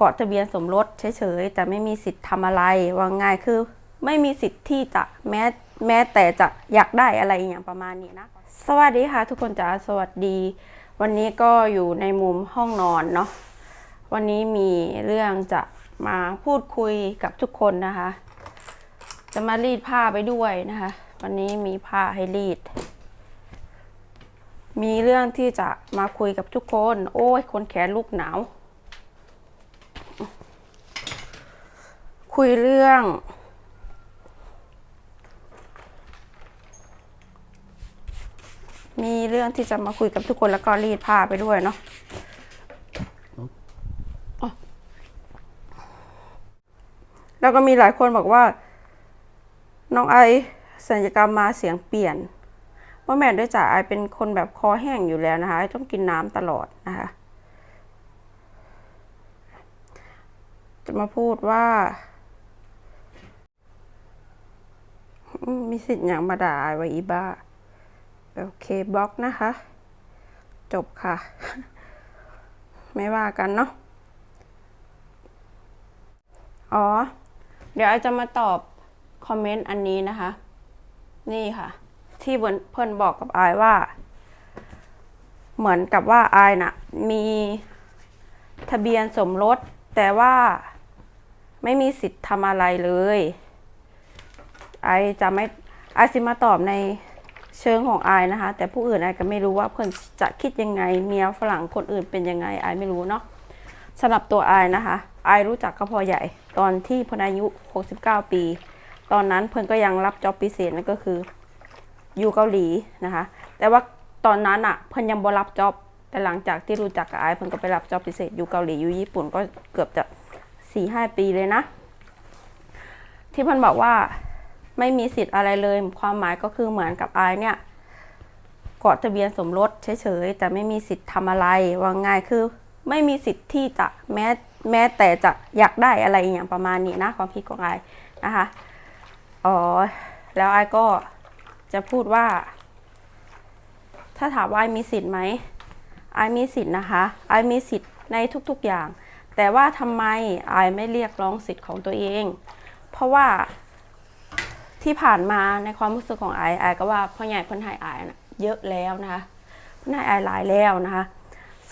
กาะทะเบียนสมรสเฉยๆแต่ไม่มีสิทธิ์ทำอะไรว่าง่ายคือ ไม่มีสิทธิ์ที่จะแม้แม้แต่จะอยากได้อะไรอย่างประมาณนี้นะ สวัสดีค่ะ ทุกคนจ๋าสวัสดี วันนี้ก็อยู่ในมุมห้องนอนเนาะวันนี้มีเรื่องจะมาพูดคุยกับทุกคนนะคะ จะมารีดผ้าไปด้วยนะคะ วันนี้มีผ้าให้รีด มีเรื่องที่จะมาคุยกับทุกคน โอ้ยคนแขนลูกหนาว คุยเรื่อง มีเรื่องที่จะมาคุยกับทุกคนแล้วก็รีดผ้าไปด้วยเนาะอ๋อแล้วก็มีหลายคนบอกว่า น้องไอสัญญกรรมมาเสียงเปลี่ยนว่าแม่ด้วยจ่าไอเป็นคนแบบคอแห้งอยู่แล้วนะคะ ต้องกินน้ำตลอดนะคะ จะมาพูดว่าอื มีสิทธิ์อย่างมาด่าไอไว้อีบ้า โอเคบล็อกนะคะ จบค่ะ ไม่ว่ากันเนาะ อ๋อ เดี๋ยวไอจะมาตอบคอมเมนต์อันนี้นะคะ นี่ค่ะ ที่เพิ่นเพิ่นบอกกับอายว่า เหมือนกับว่าอายน่ะ มีทะเบียนสมรสแต่ว่าไม่มีสิทธิ์ทำอะไรเลย ไอจะไม่ไอซิมาตอบในเชิงของไอนะคะ แต่ผู้อื่นไอก็ไม่รู้ว่าเพิ่อนจะคิดยังไง เมียฝรั่งคนอื่นเป็นยังไงไอไม่รู้เนาะสำหรับตัวไอนะคะไอรู้จักก็พอใหญ่ ตอนที่เพนอายุ 69 ปี ตอนนั้นเพิ่อนก็ยังรับจ็อบพิเศษนั่นก็คืออยู่เกาหลีนะคะ แต่ว่าตอนนั้นอะเพิ่อนยังบ่รับจ็อบแต่หลังจากที่รู้จักกับไอเพิ่อนก็ไปรับจ็อบพิเศษอยู่เกาหลีอยู่ญี่ปุ่นก็เกือบจะสี่ห้าปีเลยนะ ที่เพิ่อนบอกว่า ไม่มีสิทธิ์อะไรเลย ความหมายก็คือเหมือนกับไอซ์เนี่ยกาะทะเบียนสมรสเฉยๆแต่ไม่มีสิทธิ์ทำอะไรว่าง่ายคือไม่มีสิทธิ์ที่จะแม้แม้แต่จะอยากได้อะไรอย่างประมาณนี้นะความคิดของไอนะคะอ๋อแล้วไอก็จะพูดว่า ถ้าถามว่าไอมีสิทธิ์ไหมไอมีสิทธิ์นะคะไอมีสิทธิ์ในทุกๆอย่าง แต่ว่าทำไมไอไม่เรียกร้องสิทธิ์ของตัวเอง เพราะว่า ที่ผ่านมาในความรู้สึกของไอไอก็ว่าพ่อใหญ่เพ่นใหายไอนะเยอะแล้วนะคะเพ่นใหายไอหลายแล้วนะคะ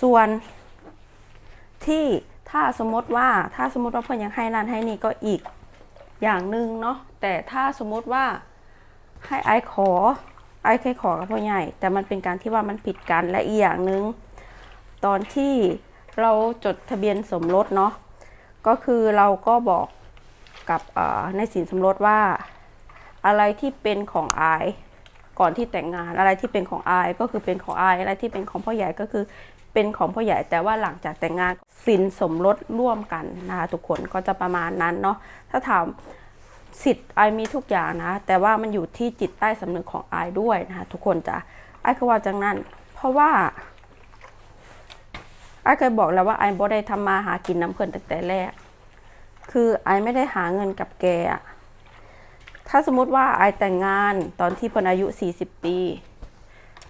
ส่วนที่ถ้าสมมติว่าถ้าสมมติว่าเพื่อนยังให้นั่นให้นี่ก็อีกอย่างหนึ่งเนาะแต่ถ้าสมมติว่าให้ไอขอไอ้เคยขอกับพ่อใหญ่ แต่มันเป็นการที่ว่ามันผิดกันและอีกอย่างหนึ่งตอนที่เราจดทะเบียนสมรสเนาะก็คือเราก็บอกกับในสินสมรสว่า อะไรที่เป็นของอาย ก่อนที่แต่งงานอะไรที่เป็นของอายก็คือเป็นของอาย อะไรที่เป็นของพ่อใหญ่ก็คือเป็นของพ่อใหญ่แต่ว่าหลังจากแต่งงานสินสมรสร่วมกันนะคะทุกคนก็จะประมาณนั้นเนาะถ้าถามสิทธิ์ไอมีทุกอย่างนะ แต่ว่ามันอยู่ที่จิตใต้สำนึกของไอด้วยนะคะทุกคนจะไอก็ว่าจังนั้น เพราะว่าไอเคยบอกแล้วว่าไอบ่ได้ทำมาหากินน้ำเพิ่นตั้งแต่แรก คือไอไม่ได้หาเงินกับแกอะ ถ้าสมมติว่าไอแต่งงานตอนที่เพิ่นอายุ 40 ปี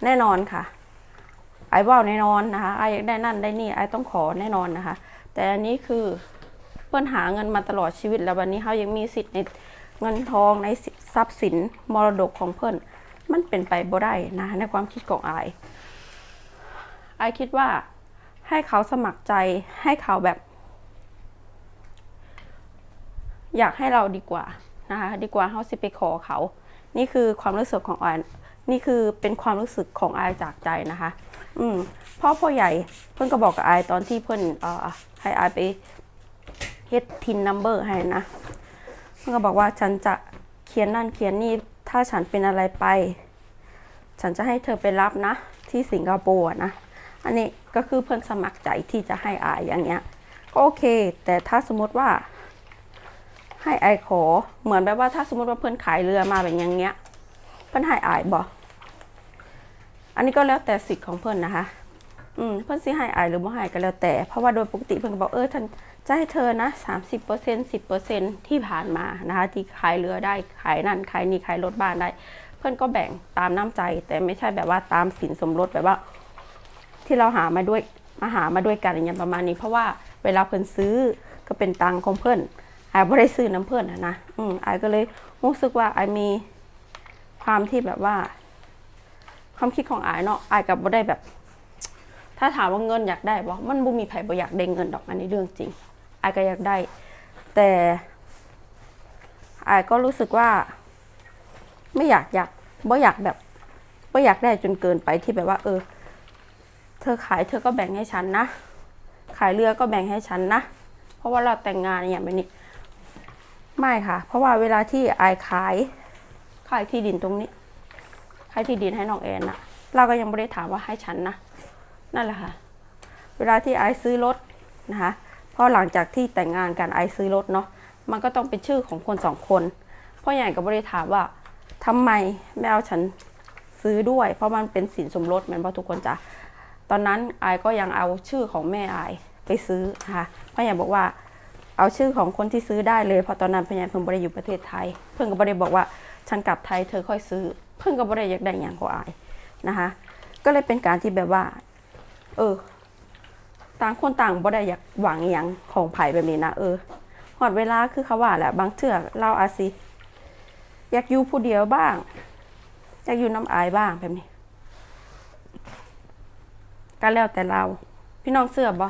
แน่นอนค่ะ ไอว่าแน่นอนนะคะไออยากได้นั่นได้นี่ไอต้องขอแน่นอนนะคะ แต่อันนี้คือเพิ่อนหาเงินมาตลอดชีวิตแล้ววันนี้เขายังมีสิทธิ์ในเงินทองในทรัพย์สินมรดกของเพิ่อนมันเป็นไปบ่ได้นะในความคิดของไอายอคิดว่าให้เขาสมัครใจให้เขาแบบ อยากให้เราดีกว่า นะคะ ดีกว่าเขาสิไปขอเขา นี่คือความรู้สึกของอายนี่คือเป็นความรู้สึกของอายจากใจนะคะ อืมพ่อพ่อใหญ่เพิ่นก็บอกกับอายตอนที่เพิ่นเอ่อให้อายไปเฮ็ดทินนัมเบอร์ให้นะมันก็บอกว่าฉันจะเขียนนั่นเขียนนี่ถ้าฉันเป็นอะไรไป ฉันจะให้เธอไปรับนะ ที่สิงคโปร์นะอันนี้ก็คือเพื่อนสมัครใจที่จะให้อายอย่างเงี้ยก็โอเค แต่ถ้าสมมติว่า ให้อายขอ เหมือนแบบว่าถ้าสมมติว่าเพื่อนขายเรือมาแบบอย่างเงี้ย เพื่อนให้อายบอกอันนี้ก็แล้วแต่สิทธิ์ของเพื่อนนะคะ อืม เพื่อนสิให้อายหรือไม่ให้ก็แล้วแต่ เพราะว่าโดยปกติเพื่อนก็บอกเออท่านจะให้เธอนะสามสิบเปอร์เซ็นต์สิบเปอร์เซ็นต์ที่ผ่านมานะคะ ที่ขายเรือได้ขายนั่นขายนี่ขายรถบ้านได้ เพื่อนก็แบ่งตามน้ำใจ แต่ไม่ใช่แบบว่าตามสินสมรสแบบว่า ที่เราหามาด้วยมาหามาด้วยกันอย่างประมาณนี้ เพราะว่าเวลาเพื่อนซื้อก็เป็นตังของเพื่อน ไอายบ่ได้ซื้อน้ำเพื่อนนะนะอืมอายก็เลยรู้สึกว่าอายมีความที่แบบว่า ความคิดของอายเนาะอายกับบ่ได้แบบ ถ้าถามว่าเงินอยากได้บ่มันบ่มีไผบ่อยากได้เงินดอกอันนี้เรื่องจริงอายก็อยากได้ แต่อายก็รู้สึกว่า ไม่อยากอยากบ่อยากแบบบ่อยากได้จนเกินไปที่แบบว่า เออ เธอขายเธอก็แบ่งให้ฉันนะขายเรือก็แบ่งให้ฉันนะ เพราะว่าเราแต่งงานอย่างแบบนี้ ไม่ค่ะ เพราะว่าเวลาที่อายขาย ขายที่ดินตรงนี้ ขายที่ดินให้น้องแอนนะเราก็ยังไม่ได้ถามว่าให้ฉันนะ นั่นแหละค่ะ เวลาที่ไอซื้อรถนะคะเพราะหลังจากที่แต่งงานกันไอซื้อรถเนาะ มันก็ต้องเป็นชื่อของคนสองคน พ่อใหญ่ก็ไม่ได้ถามว่าทำไมไม่เอาฉันซื้อด้วย เพราะมันเป็นสินสมรสแมันว่าทุกคนจ้ะ ตอนนั้นไอก็ยังเอาชื่อของแม่ไอไปซื้อนะคะพ่อใหญ่บอกว่า เอาชื่อของคนที่ซื้อได้เลยเพราะตอนนั้นพ่อใหญ่เพิ่งบริอยู่ประเทศไทย เพิ่งก็บริบอกว่าฉันกลับไทยเธอค่อยซื้อ เพิ่งก็บริอยากได้อย่างของไอายนะคะ ก็เลยเป็นการที่แบบว่า เออ ต่างคนต่างบ่ได้อยากหวังอย่างของไผ่แบบนี้นะเออหอดเวลาคือเขาว่าแหละบางเทื่อเราอาจสิอยากอยู่ผู้เดียวบ้าง อยากอยู่น้ำอายบ้างแบบนี้ก็แล้วแต่เรา พี่น้องเสื้อบ่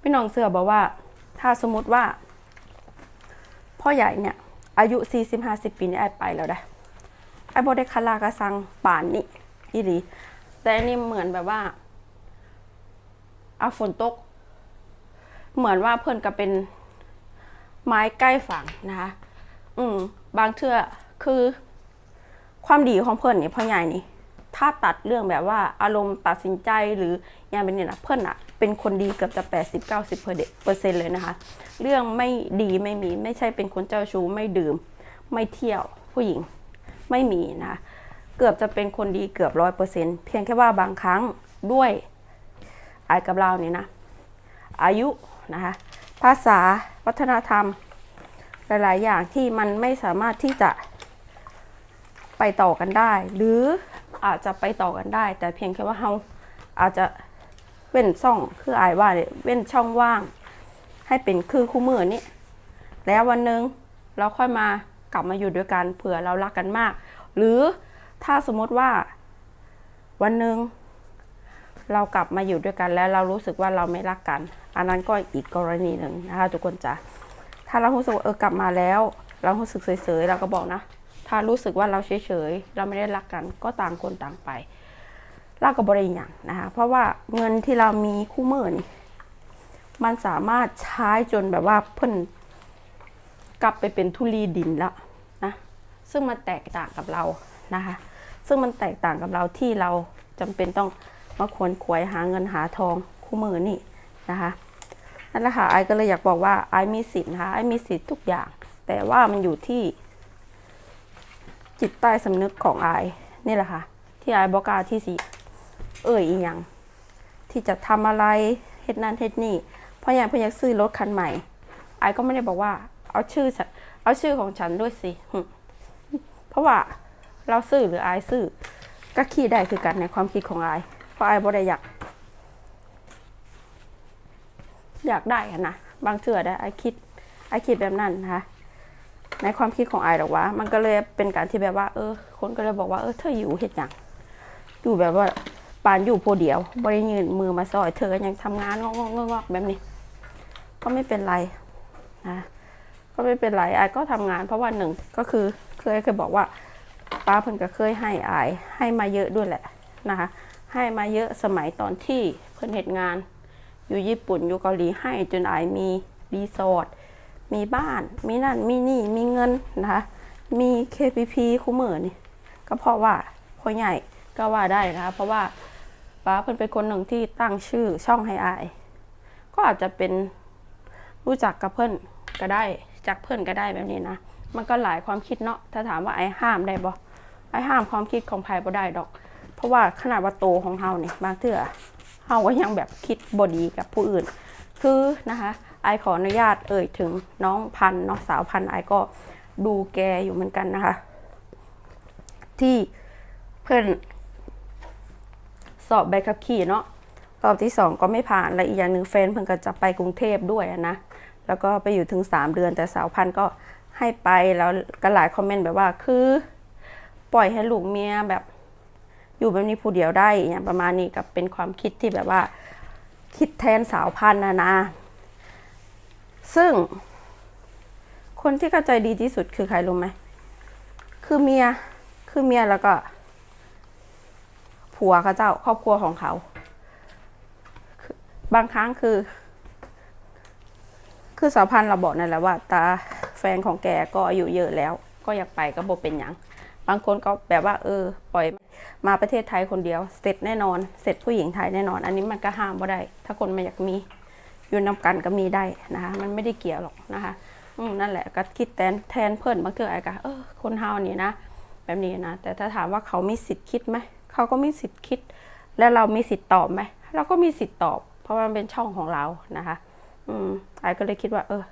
พี่น้องเสือบอกว่า ถ้าสมมติว่า พ่อใหญ่เนี่ย อายุ 40 50 ปีนี่ไอ้ไปแล้วได้ไอ้บได้คาลากระซังป่านนี่อีหลีแต่อันนี้เหมือนแบบว่าเอาฝนตก เหมือนว่าเพิ่อนก็เป็นไม้ใกล้ฝั่งนะคะ อืม บางเทื่อคือความดีของเพิ่อนนี่พ่อใหญ่นี่ ถ้าตัดเรื่องแบบว่าอารมณ์ตัดสินใจหรืออย่างเป็นเนี่ยนะเพิ่นอะเป็นคนดีเกือบจะ80 90เปอร์เซ็นต์เลยนะคะ เรื่องไม่ดีไม่มีไม่ใช่เป็นคนเจ้าชู้ไม่ดื่ม ไม่เที่ยวผู้หญิงไม่มีนะคะเกือบจะเป็นคนดีเกือบร้อยเปอร์เซ็นต์เพียงแค่ว่าบางครั้งด้วยอายกับเราเนี่ยนะ อายุนะคะภาษาวัฒนธรรม หลาย ๆ อย่างที่มันไม่สามารถที่จะไปต่อกันได้ หรือ อาจจะไปต่อกันได้ แต่เพียงแค่ว่าเราอาจจะเว้นช่องคืออายว่าเนี่ยเว้นช่องว่าง ให้เป็นคือคู่มือนี่แล้ววันหนึ่งเราค่อยมากลับมาอยู่ด้วยกันเผื่อเรารักกันมาก หรือถ้าสมมติว่าวันหนึ่งเรากลับมาอยู่ด้วยกันแล้วเรารู้สึกว่าเราไม่รักกัน อันนั้นก็อีกกรณีหนึ่งนะคะทุกคนจ้ะถ้าเรารู้สึกเออกลับมาแล้ว เรารู้สึกเฉยๆเราก็บอกนะ ถ้ารู้สึกว่าเราเฉยๆ เราไม่ได้รักกันก็ต่างคนต่างไปเราก็บริอย่างนะคะ เพราะว่าเงินที่เรามีคู่มือนี่มันสามารถใช้จนแบบว่าเพิ่นกลับไปเป็นทุลีดินแล้วนะ ซึ่งมันแตกต่างกับเรานะคะ ซึ่งมันแตกต่างกับเราที่เราจำเป็นต้องมาควรขวายหาเงินหาทองคู่มือนี่นะคะนั่นแหละค่ะไอก็เลยอยากบอกว่าไอมีสิทธิ์นะคะไอมีสิทธิ์ทุกอย่าง แต่ว่ามันอยู่ที่ จิตใต้สำนึกของไอนี่แหละค่ะ ที่ไอบอกาที่สิเอ่ยอีหยังที่จะทำอะไรเฮ็ดนั่นเฮ็ดนี่เพราะอย่างเพราะอยากซื้อรถคันใหม่ไอก็ไม่ได้บอกว่า เอาชื่อฉันเอาชื่อของฉันด้วยสิเพราะว่าเราซื้อหรือไอซื้อก็คิดได้คือกันในความคิดของไอเพราะไอบ่ได้อยากอยากได้นะบางเถื่อได้ไอคิดไอคิดแบบนั้นนะคะ ในความคิดของไอหรอกว่า มันก็เลยเป็นการที่แบบว่า เออ คนก็เลยบอกว่าเออเธออยู่เห็ดหยังอยู่แบบว่าปานอยู่โพเดียวบริยืนมือมาซอย เธอยังทำงานงอกงอกๆแบบนี้ ก็ไม่เป็นไรนะก็ไม่เป็นไรไอก็ทำงานเพราะว่าหนึ่งก็คือเคยเคยบอกว่าป้าเพิ่นก็เคยให้ไอายให้มาเยอะด้วยแหละนะคะ ให้มาเยอะสมัยตอนที่เพิ่นเหตุงาน อยู่ญี่ปุ่นอยู่เกาหลีให้จนไอายมีรีสอร์ท มีบ้าน มีนั่น มีนี่ มีเงินนะคะ มี KPP คู่มือนี่ ก็เพราะว่าพ่อใหญ่ก็ว่าได้นะคะ เพราะว่าป้าเพิ่นเป็นคนหนึ่งที่ตั้งชื่อช่องให้อาย ก็อาจจะเป็นรู้จักกับเพิ่นก็ได้ จากเพิ่นก็ได้แบบนี้นะ มันก็หลายความคิดเนาะ ถ้าถามว่าไอ้ห้ามได้บ่ไอ้ห้ามความคิดของใครบ่ได้ดอก เพราะว่าขนาดว่าโตของเฮานี่บางเทื่อเฮาก็ยังแบบคิดบ่ดีกับผู้อื่น คือนะคะ ไอขออนุญาตเอ่ยถึงน้องพันน้องสาวพันไอก็ดูแกอยู่เหมือนกันนะคะ ที่เพื่อนสอบใบขับขี่เนาะรอบที่สองก็ไม่ผ่านและอีกอย่างหนึ่งแฟนเพิ่งก็จะไปกรุงเทพด้วยนะแล้วก็ไปอยู่ถึง 3 เดือนแต่สาวพันก็ให้ไปแล้วก็หลายคอมเมนต์แบบว่าคือ ปล่อยให้ลูกเมียแบบอยู่แบบนี้ผู้เดียวได้อย่างประมาณนี้กับเป็นความคิดที่แบบว่า คิดแทนสาวพันนะนะ ซึ่ง คนที่เข้าใจดีที่สุดคือใครรู้ไหม คือเมีย คือเมียแล้วก็ ผัวเขาเจ้า ครอบครัวของเขา บางครั้งคือ คือสาวพันธ์เราบอกนั่นแหละว่า ตาแฟนของแกก็อายุเยอะแล้ว ก็อยากไปก็บอกเป็นอย่างบางคนก็แบบว่า เออ ปล่อยมาประเทศไทยคนเดียว เสร็จแน่นอน เสร็จผู้หญิงไทยแน่นอน อันนี้มันก็ห้ามบ่ได้ ถ้าคนไม่อยากมี อยู่นำกันก็มีได้นะคะ มันไม่ได้เกี่ยวหรอกนะคะอืมนั่นแหละก็คิดแทนแทนเพื่อนบางเทื่อไอ้ก็เออคนเฮานี่นะ แบบนี้นะ แต่ถ้าถามว่าเขามีสิทธิ์คิดไหมเขาก็มีสิทธิ์คิด แล้วเรามีสิทธิ์ตอบไหมเราก็มีสิทธิ์ตอบ เพราะมันเป็นช่องของเรานะคะ อืมไอ้ก็เลยคิดว่า เออ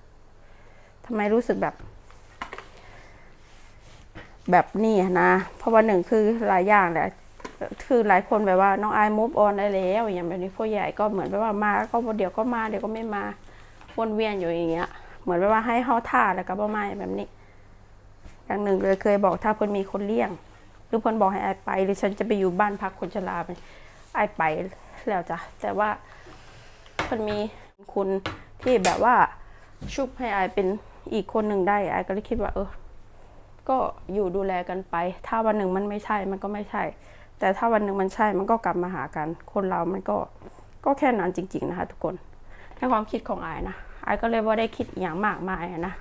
ทำไมรู้สึกแบบ แบบนี้นะ เพราะว่าหนึ่งคือหลายอย่างแหละ คือหลายคนแบบว่าน้องไอมูฟออนได้แล้วอย่างแบบนี้ผู้ใหญ่ก็เหมือนแบบว่ามาก็เดี๋ยวก็มาเดี๋ยวก็ไม่มาวนเวียนอยู่อย่างเงี้ย เหมือนแบบว่าให้เฮาท่าแล้วก็บ่มาแบบนี้ อย่างหนึ่งเลยเคยบอกถ้าเพิ่นมีคนเลี้ยง หรือเพิ่นบอกให้ไอไป หรือฉันจะไปอยู่บ้านพักคนชราไปไอไปแล้วจ้ะแต่ว่าเพิ่นมีคุณที่แบบว่าชุบให้ไอเป็นอีกคนหนึ่งได้ไอก็เลยคิดว่า เออ ก็อยู่ดูแลกันไป ถ้าวันหนึ่งมันไม่ใช่มันก็ไม่ใช่ แต่ถ้าวันหนึ่งมันใช่มันก็กลับมาหากัน คนเรามันก็ก็แค่นั้นจริง ๆ นะคะ ทุกคนในความคิดของไอ้นะไอ้ก็เลยว่าได้คิดอย่างมากมายอะนะ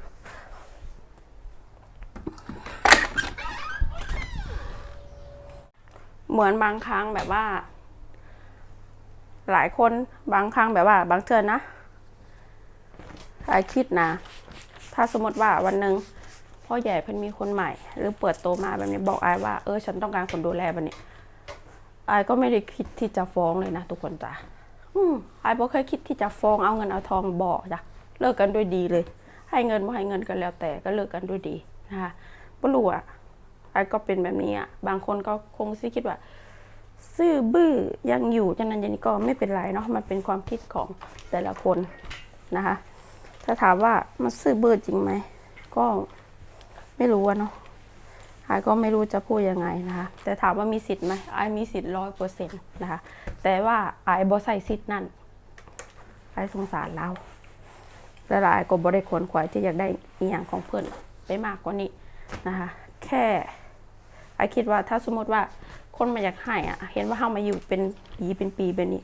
เหมือนบางครั้งแบบว่า หลายคนบางครั้งแบบว่า บางเทื่อนะไอ้คิดนะ ถ้าสมมติว่าวันหนึ่งพ่อใหญ่เพิ่นมีคนใหม่ หรือเปิดโตมาแบบนี้บอกไอ้ว่าเออฉันต้องการคนดูแลแบบนี้ ไอ้ก็ไม่ได้คิดที่จะฟ้องเลยนะทุกคนจ้ะอืมไอ้บ่เคยคิดที่จะฟ้องเอาเงินเอาทองบอกจ้ะเลิกกันด้วยดีเลย ให้เงินบ่ให้เงินกันแล้วแต่ก็เลิกกันด้วยดีนะคะบ่รู้อะไอ้ก็เป็นแบบนี้อะบางคนก็คงสิคิดว่า ซื่อบื้อยังอยู่จังนั้นย่างนี้ก็ไม่เป็นไรเนาะมันเป็นความคิดของแต่ละคนนะคะ ถ้าถามว่ามันซื่อบื้อจริงไหมก็ไม่รู้อะเนาะ ไอายก็ไม่รู้จะพูดยังไงนะคะ แต่ถามว่ามีสิทธิ์ไหมไอายมีสิทธิ์ร้อยเปอร์เซ็นต์นะคะ แต่ว่าไอายบอใส่สิทธิ์นั่นไอายสงสารเราและไอายก็บริควรขวายที่อยากได้อีหยังของเพื่อนไปมากกว่านี้นะคะ แค่ไอายคิดว่าถ้าสมมติว่าคนมาอยากให้อะเห็นว่าเขามาอยู่เป็นปีเป็นปีแบบนี้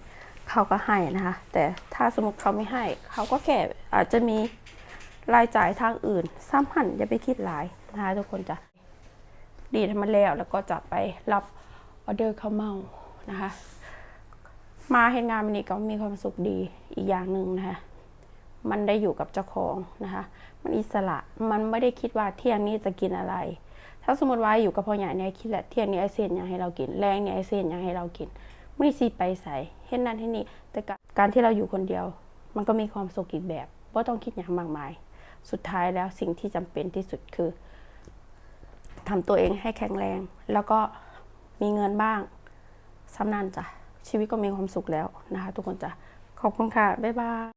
เขาก็ให้นะคะ แต่ถ้าสมมติเขาไม่ให้ เขาก็แค่อาจจะมีรายจ่ายทางอื่นซ้ำหันอย่าไปคิดหลายนะคะทุกคนจ้ะ ดีทำมาแล้ว แล้วก็จะไปรับออเดอร์ข้าวเมานะคะ มาเห็นงานมันนี้ก็มีความสุขดีอีกอย่างหนึ่งนะคะ มันได้อยู่กับเจ้าของนะคะ มันอิสระมันไม่ได้คิดว่าเที่ยงนี้จะกินอะไร ถ้าสมมติว่าอยู่กับพ่อใหญ่เนี่ยคิดแหละเที่ยงนี้ไอเซียนอยากให้เรากินแรงเนี่ยไอเซนอยากให้เรากินไม่ซีไปใส่เห็นนั่นเห็นนี่แต่การที่เราอยู่คนเดียว มันก็มีความสุขอีกแบบว่าต้องคิดอย่างมากมาย สุดท้ายแล้วสิ่งที่จำเป็นที่สุดคือ ทำตัวเองให้แข็งแรง แล้วก็มีเงินบ้างสำนันจ้ะชีวิตก็มีความสุขแล้วนะคะ ทุกคนจ้ะขอบคุณค่ะ บ๊ายบาย